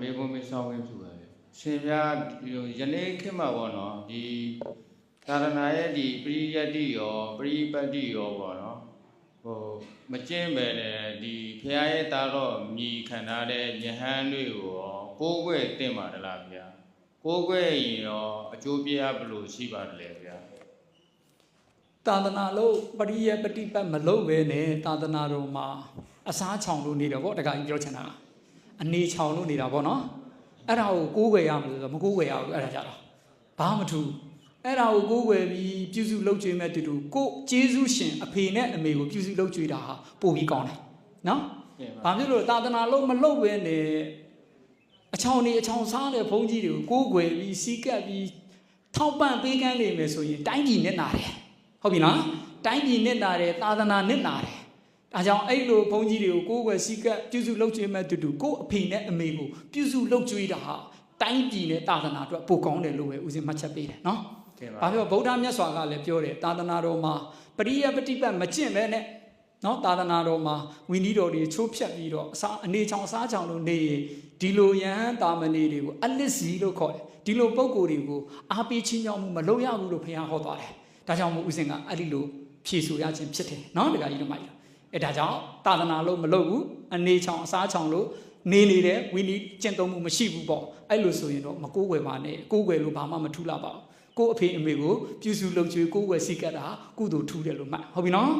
မေဘုံမေဆောင်ဝင်ဖြစ်ပါတယ်ရှင်ဗျာဒီလိုယနေ့ခေတ်မှာပေါ့နော်ဒီသာရဏရဲ့ဒီပရိယတ္တိရောပရိပတ်တိရောပေါ့နော်ဟိုမကျင့်ပဲနဲ့ဒီဖရာရဲ့တာတော့မြည်ခံထားတဲ့ယဟန်တွေကိုရောကိုးကွယ်တင့်ပါတယ်လားဗျာကိုးကွယ်ရင်ရောအကျိုးပြရဘယ်လိုရှိပါတယ်လဲဗျာသာသနာလို့ပရိယပฏิပတ်မလုပ်ပဲနဲ့သာသနာတော်မှာအစားချောင်လို့နေတယ်ဗောတခါကြီးပြောချင်တာက အနေချောင်လို့နေတာဗောနော်အဲ့ဒါကိုကိုးကွယ်ရမလို့ဆိုတော့မကိုးကွယ်ရဘူးအဲ့ဒါကြတော့ဘာမှမထူးအဲ့ဒါကိုကိုးကွယ်ပြီးပြုစုလုပ်ကြွေးမဲ့တူတူကိုကျေးဇူးရှင်အဖေနဲ့အမေကိုပြုစုလုပ်ကြွေးတာဟာပို့ပြီးကောင်းတယ်နော်ပြန်ပါဘာဖြစ်လို့လဲသာသနာလို့မလုပ်ပဲနဲ့အချောင်နေအချောင်စားတဲ့ဘုန်းကြီးတွေကိုကိုးကွယ်ပြီးစီးကပ်ပြီးထောက်ပံ့ပေးကမ်းနေမယ်ဆိုရင်တိုင်းပြည်နဲ့နာတယ်ဟုတ်ပြီနော်တိုင်းပြည်နဲ့နာတယ်သာသနာနဲ့နာတယ် ဒါကြောင့်အဲ့လိုဘုန်းကြီးတွေကိုကိုးကွယ်စီးကပ်ပြုစုလုပ်ကြွေးမဲ့တူတူကိုယ့်အဖေနဲ့အမေကိုပြုစုလုပ်ကြွေးတာဟာတိုင်းပြည်နဲ့သာသနာအတွက်ပိုကောင်းတယ်လို့ပဲဦးဇင်းမှတ်ချက်ပေးတယ်နော်ပြန်ပါဘာဖြစ်လို့ဗုဒ္ဓမြတ်စွာကလည်းပြောတယ်သာသနာတော်မှာပရိယပฏิပတ်မကျင့်ပဲနဲ့နော်သာသနာတော်မှာဝိနည်းတော်တွေချိုးဖြတ်ပြီးတော့အစာအနေချောင်အစားချောင်လို့နေရင်ဒီလိုယဟန်တာမဏေတွေကိုအလစ်စီလို့ခေါ်တယ်ဒီလိုပုံကိုယ်တွေကိုအားပေးချင်းကြောင်းမှုမလုပ်ရဘူးလို့ဘုရားဟောသွားတယ်ဒါကြောင့်မို့ဦးဇင်ကအဲ့ဒီလိုဖြေဆိုရခြင်းဖြစ်တယ်နော်တခါကြီးတို့မိုက် အဲဒါကြောင့်သာသနာလို့မလုပ်ဘူးအနေချောင်အစားချောင်လို့နေနေတဲ့ဝိနည်းကျင့်သုံးမှုမရှိဘူးပေါ့အဲ့လိုဆိုရင်တော့မကိုးကွယ်ပါနဲ့ကိုးကွယ်လို့ဘာမှမထူးလာပါဘူးကို့အဖေအမေကိုပြုစုလုပ်ချွေးကိုယ်ဝယ်စီကတ်တာကုသိုလ်ထူးတယ်လို့မှတ်ဟုတ်ပြီနော်